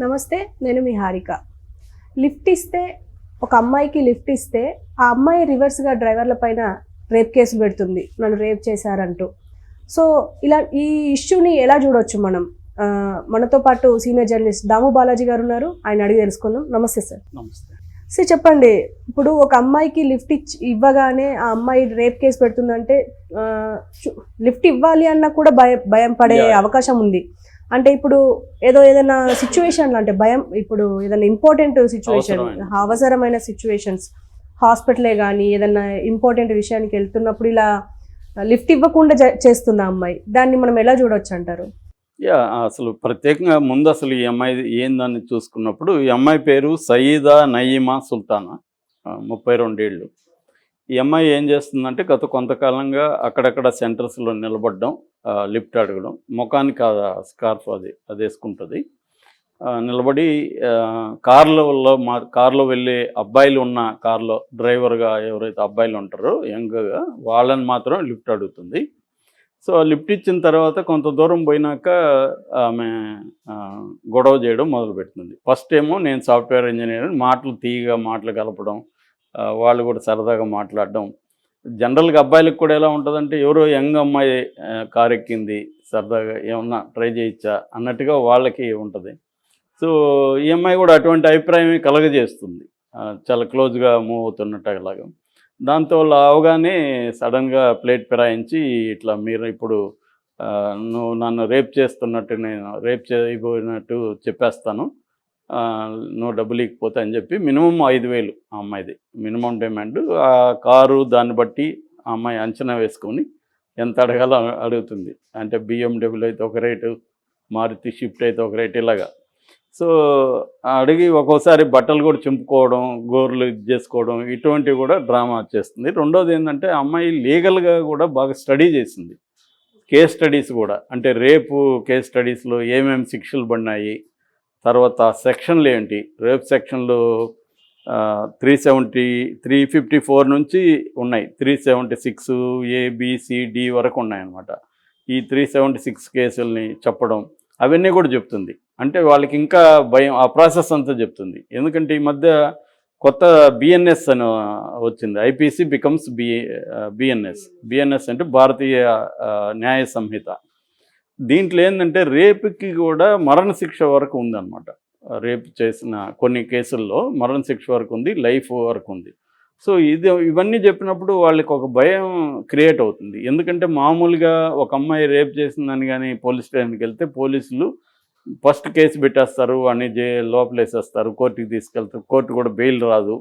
నమస్తే నేను మీ హారిక. లిఫ్ట్ ఇస్తే ఒక అమ్మాయికి లిఫ్ట్ ఇస్తే ఆ అమ్మాయి రివర్స్గా డ్రైవర్ల పైన రేప్ కేసు పెడుతుంది. నన్ను రేప్ చేశారంటూ. సో ఇలా ఈ ఇష్యూని ఎలా చూడొచ్చు మనం? మనతో పాటు సీనియర్ జర్నలిస్ట్ దాము బాలాజీ గారు ఉన్నారు. ఆయన అడిగి తెలుసుకుందాం. నమస్తే సార్. నమస్తే. సార్ చెప్పండి. ఇప్పుడు ఒక అమ్మాయికి లిఫ్ట్ ఇచ్చి ఇవ్వగానే ఆ అమ్మాయి రేప్ కేసు పెడుతుందంటే లిఫ్ట్ ఇవ్వాలి అన్నా కూడా భయం భయం పడే. అవకాశం ఉంది. అంటే ఇప్పుడు ఏదో ఏదైనా సిచ్యువేషన్ అంటే భయం ఇప్పుడు ఏదైనా ఇంపార్టెంట్ సిచ్యువేషన్ అవసరమైన. సిచ్యువేషన్స్ హాస్పిటలే కానీ ఏదైనా ఇంపార్టెంట్ విషయానికి వెళ్తున్నప్పుడు ఇలా లిఫ్ట్ ఇవ్వకుండా ఆ అమ్మాయి దాన్ని మనం ఎలా చూడొచ్చు అంటారు యా అసలు ప్రత్యేకంగా ముందు అసలు ఈ అమ్మాయి ఏందని చూసుకున్నప్పుడు ఈ అమ్మాయి పేరు సయీదా నయీమా సుల్తానా ముప్పై రెండేళ్ళు ఈ అమ్మాయి ఏం చేస్తుందంటే గత కొంతకాలంగా అక్కడక్కడ సెంటర్స్లో నిలబడడం లిఫ్ట్ అడగడం ముఖానికి స్కార్ఫ్ అది అది వేసుకుంటుంది. నిలబడి కార్లలో మా కార్లో వెళ్ళే అబ్బాయిలు ఉన్న కార్లో డ్రైవర్గా ఎవరైతే అబ్బాయిలు ఉంటారో యంగ్గా వాళ్ళని మాత్రం లిఫ్ట్ అడుగుతుంది. సో లిఫ్ట్ ఇచ్చిన తర్వాత కొంత దూరం పోయినాక ఆమె గొడవ చేయడం మొదలుపెడుతుంది. ఫస్ట్ ఏమో నేను సాఫ్ట్వేర్ ఇంజనీర్ మాటలు తీయగా మాటలు కలపడం వాళ్ళు కూడా సరదాగా మాట్లాడడం. జనరల్గా అబ్బాయిలకు కూడా ఎలా ఉంటుందంటే ఎవరో యంగ్ అమ్మాయి కారు ఎక్కింది సరదాగా ఏమన్నా ట్రై చేయొచ్చా అన్నట్టుగా వాళ్ళకి ఉంటుంది. సో ఈ అమ్మాయి కూడా అటువంటి అభిప్రాయం కలగజేస్తుంది. చాలా క్లోజ్గా మూవ్ అవుతున్నట్టు అలాగా. దాంతో వాళ్ళు అవగానే సడన్గా ప్లేట్ ఫిరాయించి ఇట్లా మీరు ఇప్పుడు నువ్వు నన్ను రేప్ చేస్తున్నట్టు నేను రేప్ చేయబోయినట్టు చెప్పేస్తాను. నువ్వు డబ్బులు ఇకపోతే అని చెప్పి మినిమం ఐదు వేలు ఆ అమ్మాయిది. Minimum demand. ఆ కారు దాన్ని బట్టి ఆ అమ్మాయి అంచనా వేసుకొని ఎంత అడగాలో అడుగుతుంది. అంటే బిఎండబ్ల్యూ అయితే ఒక రేటు మారుతి షిఫ్ట్ అయితే ఒక రేటు ఇలాగా. సో అడిగి ఒక్కోసారి బట్టలు కూడా చింపుకోవడం గోర్లు ఇది చేసుకోవడం ఇటువంటివి కూడా డ్రామా చేస్తుంది. రెండోది ఏంటంటే అమ్మాయి లీగల్గా కూడా బాగా స్టడీ చేసింది. కేస్ స్టడీస్ కూడా. అంటే రేపు కేస్ స్టడీస్లో ఏమేమి శిక్షలు పడినాయి తర్వాత సెక్షన్లు ఏంటి? రేప్ సెక్షన్లు three seventy three fifty four నుంచి ఉన్నాయి. త్రీ సెవెంటీ సిక్స్ ఏబిసిడి వరకు ఉన్నాయన్నమాట. ఈ త్రీ సెవెంటీ సిక్స్ కేసుల్ని చెప్పడం అవన్నీ కూడా చెప్తుంది. అంటే వాళ్ళకి ఇంకా భయం ఆ ప్రాసెస్ అంతా చెప్తుంది. ఎందుకంటే ఈ మధ్య కొత్త బిఎన్ఎస్ అని వచ్చింది. IPC becomes B BNS BNS అంటే భారతీయ న్యాయ సంహిత. దీంట్లో ఏంటంటే రేపుకి కూడా మరణశిక్ష వరకు ఉందన్నమాట. రేపు చేసిన కొన్ని కేసుల్లో మరణశిక్ష వరకు ఉంది లైఫ్ వరకు ఉంది. సో ఇది ఇవన్నీ చెప్పినప్పుడు వాళ్ళకి ఒక భయం క్రియేట్ అవుతుంది. ఎందుకంటే మామూలుగా ఒక అమ్మాయి రేప్ చేసిందని కానీ పోలీస్ స్టేషన్కి వెళ్తే పోలీసులు ఫస్ట్ కేసు పెట్టేస్తారు అని జే లోపలేసేస్తారు కోర్టుకి తీసుకెళ్తారు కోర్టు కూడా బెయిల్ రాదు.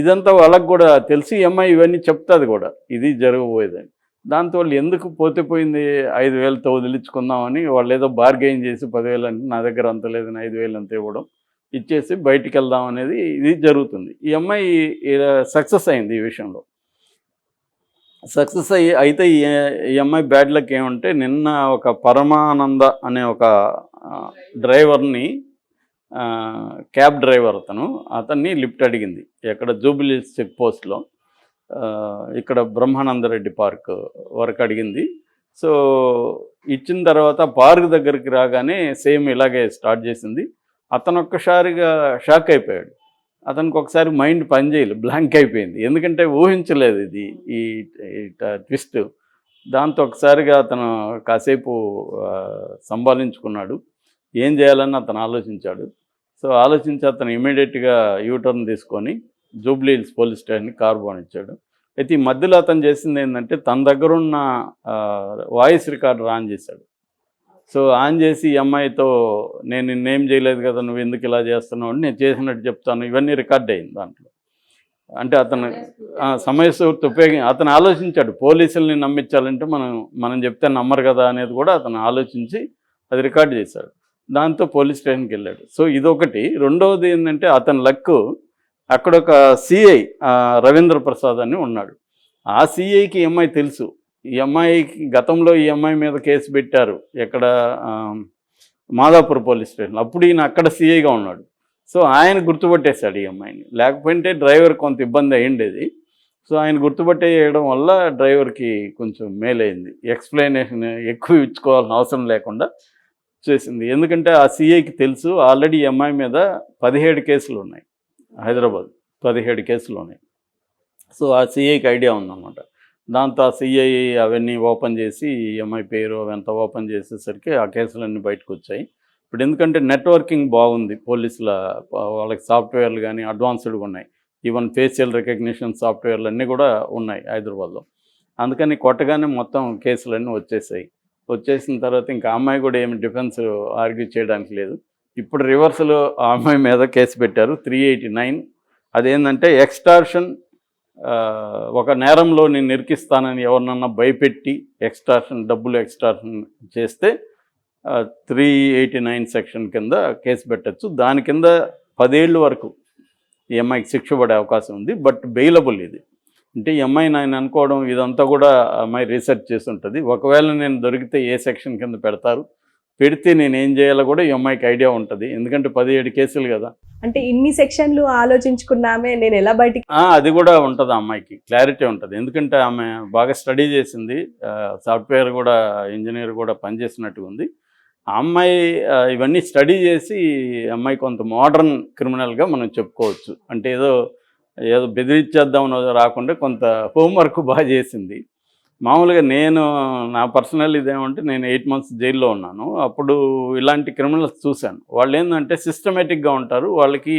ఇదంతా వాళ్ళకు కూడా తెలిసి ఈ అమ్మాయి ఇవన్నీ చెప్తుంది కూడా. ఇది జరగబోయేదని దాంతో వాళ్ళు ఎందుకు పోతే పోయింది ఐదు వేలతో వదిలించుకుందామని వాళ్ళు ఏదో బార్గెయిన్ చేసి పదివేలు అంటే నా దగ్గర అంత లేదని ఐదు వేలు అంత ఇవ్వడం ఇచ్చేసి బయటికి వెళ్దాం అనేది ఇది జరుగుతుంది. ఈ అమ్మాయి సక్సెస్ అయింది ఈ విషయంలో. సక్సెస్ అయ్యి అయితే ఈ అమ్మాయి బ్యాడ్ లక్ ఏమంటే నిన్న ఒక పరమానంద అనే ఒక డ్రైవర్ని క్యాబ్ డ్రైవర్ అతను అతన్ని లిఫ్ట్ అడిగింది. ఎక్కడ జూబిలీ చెక్ పోస్ట్లో. ఇక్కడ బ్రహ్మానందరెడ్డి పార్క్ వరకు అడిగింది. సో ఇచ్చిన తర్వాత పార్క్ దగ్గరికి రాగానే సేమ్ ఇలాగే స్టార్ట్ చేసింది. అతను ఒక్కసారిగా షాక్ అయిపోయాడు. అతనికి ఒకసారి మైండ్ పనిచేయలేదు బ్లాంక్ అయిపోయింది. ఎందుకంటే ఊహించలేదు ఇది ఈ ట్విస్ట్. దాంతో ఒకసారిగా అతను కాసేపు సంభాలించుకున్నాడు. ఏం చేయాలని అతను ఆలోచించాడు. సో ఆలోచించి అతను ఇమీడియట్గా యూటర్న్ తీసుకొని జూబ్లీ హిల్స్ పోలీస్ స్టేషన్కి కారు బానిచ్చాడు అయితే ఈ మధ్యలో అతను చేసింది ఏంటంటే తన దగ్గర ఉన్న వాయిస్ రికార్డర్ ఆన్ చేశాడు. సో ఆన్ చేసి ఈ అమ్మాయితో నేను నిన్నేం చేయలేదు కదా నువ్వు ఎందుకు ఇలా చేస్తున్నావు అని నేను చేసినట్టు చెప్తాను ఇవన్నీ రికార్డ్ అయింది దాంట్లో. అంటే అతను సమయ సమయస్ఫూర్తి ఉపయోగం అతను ఆలోచించాడు పోలీసుల్ని నమ్మించాలంటే మనం మనం చెప్తే నమ్మరు కదా అనేది కూడా అతను ఆలోచించి అది రికార్డ్ చేశాడు. దాంతో పోలీస్ స్టేషన్కి వెళ్ళాడు. సో ఇదొకటి. రెండవది ఏంటంటే అతని లక్ అక్కడ ఒక సిఐ రవీంద్ర ప్రసాద్ అని ఉన్నాడు. ఆ సిఐకి ఎంఐ అమ్మాయి తెలుసు. ఈ అమ్మాయికి గతంలో ఈ అమ్మాయి మీద కేసు పెట్టారు. ఎక్కడ మాదాపూర్ పోలీస్ స్టేషన్ అప్పుడు ఈయన అక్కడ సిఐగా ఉన్నాడు. సో ఆయన గుర్తుపట్టేశాడు ఈ అమ్మాయిని. లేకపోతే డ్రైవర్ కొంత ఇబ్బంది అయ్యిండేది. సో ఆయన గుర్తుపట్టేయడం వల్ల డ్రైవర్కి కొంచెం మేలైంది. ఎక్స్ప్లెనేషన్ ఎక్కువ ఇచ్చుకోవాల్సిన అవసరం లేకుండా చేసింది. ఎందుకంటే ఆ సిఐకి తెలుసు. ఆల్రెడీ ఎంఐ మీద పదిహేడు కేసులు ఉన్నాయి హైదరాబాద్ పదిహేడు కేసులు ఉన్నాయి సో ఆ సిఐకి ఐడియా ఉందన్నమాట. దాంతో ఆ సిఐ అవన్నీ ఓపెన్ చేసి ఈఎంఐ పేరు అవంతా ఓపెన్ చేసేసరికి ఆ కేసులన్నీ బయటకు వచ్చాయి ఇప్పుడు ఎందుకంటే నెట్వర్కింగ్ బాగుంది పోలీసుల వాళ్ళకి సాఫ్ట్వేర్లు కానీ అడ్వాన్స్డ్గా ఉన్నాయి. ఈవెన్ ఫేషియల్ రికగ్నిషన్ సాఫ్ట్వేర్లు అన్నీ కూడా ఉన్నాయి హైదరాబాద్లో. అందుకని కొట్టగానే మొత్తం కేసులన్నీ వచ్చేసాయి. వచ్చేసిన తర్వాత ఇంకా అమ్మాయి కూడా ఏమి డిఫెన్స్ ఆర్గ్యూ చేయడానికి లేదు. ఇప్పుడు రివర్స్లో ఆ అమ్మాయి మీద కేసు పెట్టారు త్రీ ఎయిటీ నైన్. అదేంటంటే ఎక్స్టార్షన్ ఒక నేరంలో నేను నిరికిస్తానని ఎవరినన్నా భయపెట్టి ఎక్స్టార్షన్ డబ్బులు ఎక్స్టార్షన్ చేస్తే త్రీ ఎయిటీ నైన్ సెక్షన్ కింద కేసు పెట్టచ్చు. దాని కింద పదేళ్ళు వరకు ఈ అమ్మాయికి శిక్ష పడే అవకాశం ఉంది బట్ బెయిలబుల్ ఇది. అంటే ఈ అమ్మాయి నేను అనుకోవడం ఇదంతా కూడా అమ్మాయి రీసెర్చ్ చేసి ఉంటుంది. ఒకవేళ నేను దొరికితే ఏ సెక్షన్ కింద పెడతారు? పెడితే నేను ఏం చేయాలో కూడా ఈ అమ్మాయికి ఐడియా ఉంటుంది. ఎందుకంటే పదిహేడు కేసులు కదా. అంటే ఇన్ని సెక్షన్లు ఆలోచించుకున్నామే నేను ఎలా బయటికి అది కూడా ఉంటుంది ఆ అమ్మాయికి. క్లారిటీ ఉంటుంది. ఎందుకంటే ఆమె బాగా స్టడీ చేసింది. సాఫ్ట్వేర్ కూడా ఇంజనీర్ కూడా పనిచేసినట్టుగా ఉంది. ఆ అమ్మాయి ఇవన్నీ స్టడీ చేసి అమ్మాయి కొంత మోడర్న్ క్రిమినల్గా మనం చెప్పుకోవచ్చు. అంటే ఏదో ఏదో బెదిరించేద్దామని రాకుండా కొంత హోంవర్క్ బాగా చేసింది. మామూలుగా నేను నా పర్సనల్ ఇదేమంటే నేను ఎయిట్ మంత్స్ జైల్లో ఉన్నాను. అప్పుడు ఇలాంటి క్రిమినల్స్ చూశాను. వాళ్ళు ఏంటంటే సిస్టమేటిక్గా ఉంటారు. వాళ్ళకి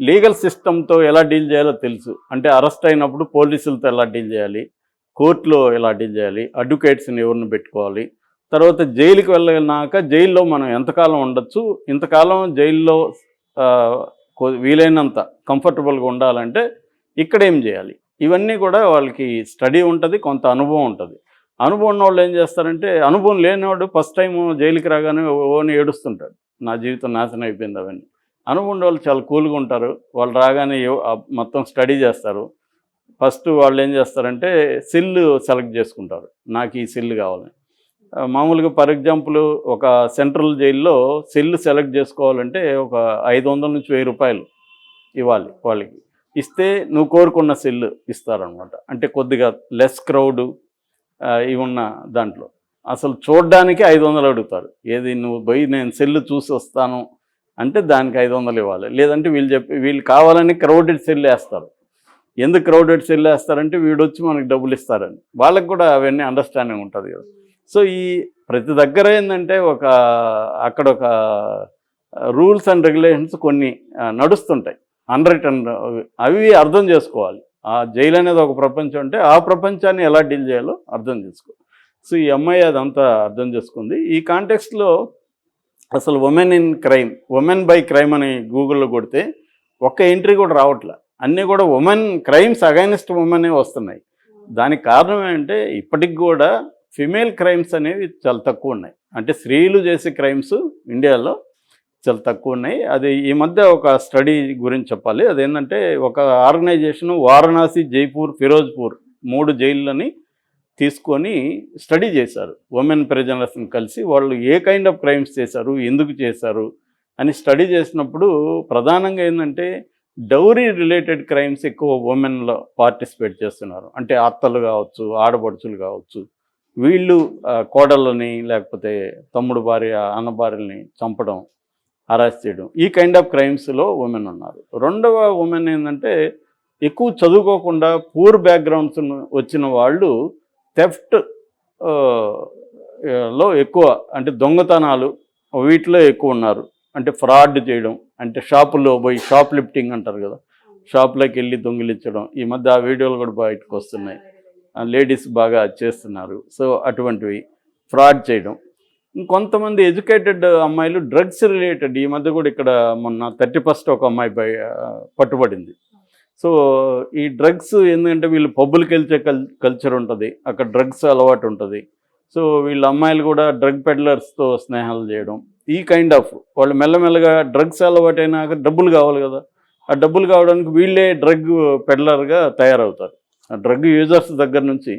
లీగల్ సిస్టంతో ఎలా డీల్ చేయాలో తెలుసు. అంటే అరెస్ట్ అయినప్పుడు పోలీసులతో ఎలా డీల్ చేయాలి? కోర్టులో ఎలా డీల్ చేయాలి? అడ్వకేట్స్ని ఎవరిని పెట్టుకోవాలి? తర్వాత జైలుకి వెళ్ళినాక జైల్లో మనం ఎంతకాలం ఉండొచ్చు? ఇంతకాలం జైల్లో వీలైనంత కంఫర్టబుల్గా ఉండాలంటే ఇక్కడ ఏం చేయాలి? ఇవన్నీ కూడా వాళ్ళకి స్టడీ ఉంటుంది కొంత అనుభవం ఉంటుంది. అనుభవం ఉన్న వాళ్ళు ఏం చేస్తారంటే అనుభవం లేనివాడు ఫస్ట్ టైం జైలుకి రాగానే ఓని ఏడుస్తుంటాడు. నా జీవితం నాశనం అయిపోయింది అవన్నీ. అనుభవం ఉన్న వాళ్ళు చాలా కూల్గా ఉంటారు. వాళ్ళు రాగానే మొత్తం స్టడీ చేస్తారు. ఫస్ట్ వాళ్ళు ఏం చేస్తారంటే సిల్లు సెలెక్ట్ చేసుకుంటారు. నాకు ఈ సిల్లు కావాలని. మామూలుగా ఫర్ ఎగ్జాంపుల్ ఒక సెంట్రల్ జైల్లో సెల్ సెలెక్ట్ చేసుకోవాలంటే ఒక ఐదు వందల నుంచి వెయ్యి రూపాయలు ఇవ్వాలి వాళ్ళకి. ఇస్తే నువ్వు కోరుకున్న సెల్ ఇస్తారనమాట. అంటే కొద్దిగా లెస్ క్రౌడ్ ఇవి ఉన్న దాంట్లో. అసలు చూడడానికి ఐదు వందలు అడుగుతారు. ఏది నువ్వు పోయి నేను సెల్ చూసి వస్తాను అంటే దానికి ఐదు వందలు ఇవ్వాలి. లేదంటే వీళ్ళు చెప్పి వీళ్ళు కావాలని క్రౌడెడ్ సెల్ వేస్తారు. ఎందుకు క్రౌడెడ్ సెల్ వేస్తారంటే వీడు వచ్చి మనకి డబ్బులు ఇస్తారని. వాళ్ళకి కూడా అవన్నీ అండర్స్టాండింగ్ ఉంటుంది కదా. సో ఈ ప్రతి దగ్గర ఏంటంటే ఒక అక్కడ ఒక రూల్స్ అండ్ రెగ్యులేషన్స్ కొన్ని నడుస్తుంటాయి. నడుస్తుంటాయి అన్రిటర్న్ అవి అర్థం చేసుకోవాలి. ఆ జైలు అనేది ఒక ప్రపంచం అంటే ఆ ప్రపంచాన్ని ఎలా డీల్ చేయాలో అర్థం చేసుకో. సో ఈ అమ్మాయి అదంతా అర్థం చేసుకుంది. ఈ కాంటెక్స్ట్లో అసలు women in crime women by crime అని గూగుల్లో కొడితే ఒక్క ఎంట్రీ కూడా రావట్లే. అన్నీ కూడా ఉమెన్ క్రైమ్స్ అగైనెస్ట్ ఉమెనే వస్తున్నాయి. దానికి కారణం ఏంటంటే ఇప్పటికి కూడా ఫిమేల్ క్రైమ్స్ అనేవి చాలా తక్కువ ఉన్నాయి. అంటే స్త్రీలు చేసే క్రైమ్స్ ఇండియాలో చాలా తక్కువ ఉన్నాయి అది ఈ మధ్య ఒక స్టడీ గురించి చెప్పాలి. అదేంటంటే ఒక ఆర్గనైజేషన్ వారణాసి జైపూర్ ఫిరోజ్పూర్ మూడు జైళ్ళని తీసుకొని స్టడీ చేశారు. ఉమెన్ ప్రిజనర్స్ని కలిసి వాళ్ళు ఏ కైండ్ ఆఫ్ క్రైమ్స్ చేశారు ఎందుకు చేశారు అని స్టడీ చేసినప్పుడు ప్రధానంగా ఏంటంటే డౌరీ రిలేటెడ్ క్రైమ్స్ ఎక్కువ ఉమెన్లో పార్టిసిపేట్ చేస్తున్నారు. అంటే అత్తలు కావచ్చు ఆడపడుచులు కావచ్చు. వీళ్ళు కోడళ్ళని లేకపోతే తమ్ముడు భార్య అన్న భార్యని చంపడం అరెస్ట్ చేయడం. ఈ కైండ్ ఆఫ్ క్రైమ్స్లో ఉమెన్ ఉన్నారు. రెండవ ఉమెన్ ఏంటంటే ఎక్కువ చదువుకోకుండా పూర్ బ్యాక్గ్రౌండ్స్ వచ్చిన వాళ్ళు థెఫ్ట్లో ఎక్కువ అంటే దొంగతనాలు వీటిలో ఎక్కువ ఉన్నారు. అంటే ఫ్రాడ్ చేయడం అంటే షాపుల్లో పోయి షాప్ లిఫ్టింగ్ అంటారు కదా షాప్లోకి వెళ్ళి దొంగిలించడం. ఈ మధ్య ఆ వీడియోలు కూడా బయటకు వస్తున్నాయి. లేడీస్ బాగా చేస్తున్నారు. సో అటువంటివి. ఫ్రాడ్ చేయడం. ఇంకొంతమంది ఎడ్యుకేటెడ్ అమ్మాయిలు డ్రగ్స్ రిలేటెడ్. ఈ మధ్య కూడా ఇక్కడ మొన్న థర్టీ ఫస్ట్ ఒక అమ్మాయి పై పట్టుబడింది. సో ఈ డ్రగ్స్ ఏంటంటే వీళ్ళు పబ్బులకి వెళ్తే కల్ కల్చర్ ఉంటుంది. అక్కడ డ్రగ్స్ అలవాటు ఉంటుంది. సో వీళ్ళ అమ్మాయిలు కూడా డ్రగ్ పెడ్లర్స్తో స్నేహాలు చేయడం. ఈ కైండ్ ఆఫ్ వాళ్ళు మెల్లమెల్లగా డ్రగ్స్ అలవాటైనాక డబ్బులు కావాలి కదా. ఆ డబ్బులు కావడానికి వీళ్ళే డ్రగ్ పెడ్లర్గా తయారవుతారు. ఆ డ్రగ్ యూజర్స్ దగ్గర నుంచి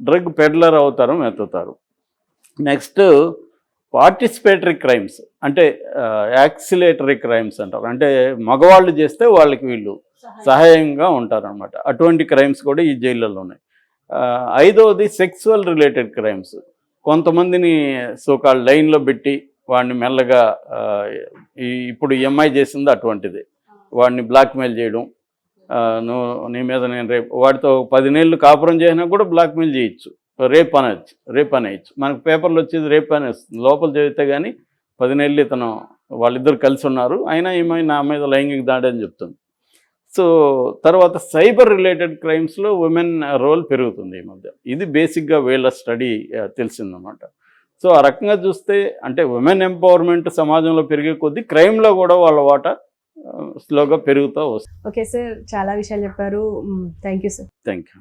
డ్రగ్ పెడ్లర్ అవుతారు ఎత్తుతారు నెక్స్ట్ పార్టిసిపేటరీ క్రైమ్స్ అంటే యాక్సిలేటరీ క్రైమ్స్ అంటారు. అంటే మగవాళ్ళు చేస్తే వాళ్ళకి వీళ్ళు సహాయంగా ఉంటారనమాట అటువంటి క్రైమ్స్ కూడా ఈ జైళ్ళలో ఉన్నాయి. ఐదవది సెక్సువల్ రిలేటెడ్ క్రైమ్స్. కొంతమందిని సోకాల్ లైన్లో పెట్టి వాడిని మెల్లగా ఇప్పుడు ఈఎంఐ చేసింది అటువంటిది. వాడిని బ్లాక్మెయిల్ చేయడం. నువ్వు నీ మీద నేను రేపు వాడితో పది నెలలు కాపురం చేసినా కూడా బ్లాక్మెయిల్ చేయొచ్చు. రేప్ అనొచ్చు రేప్ అనేయచ్చు. మనకు పేపర్లు వచ్చేది రేప్ అని వస్తుంది లోపల చదివితే కానీ పది నెలలు ఇతను వాళ్ళిద్దరు కలిసి ఉన్నారు. అయినా ఈమె నా మీద లైంగిక దాడి అని చెప్తుంది. సో తర్వాత సైబర్ రిలేటెడ్ క్రైమ్స్లో ఉమెన్ రోల్ పెరుగుతుంది ఈ మధ్య. ఇది బేసిక్గా వీళ్ళ స్టడీ తెలిసిందన్నమాట. సో ఆ రకంగా చూస్తే అంటే ఉమెన్ ఎంపవర్మెంట్ సమాజంలో పెరిగే కొద్దీ క్రైమ్లో కూడా వాళ్ళ వాటా స్లోగా పెరుగుతూ వస్తుంది. ఓకే సార్ చాలా విషయాలు చెప్పారు. Thank you sir. Thank you.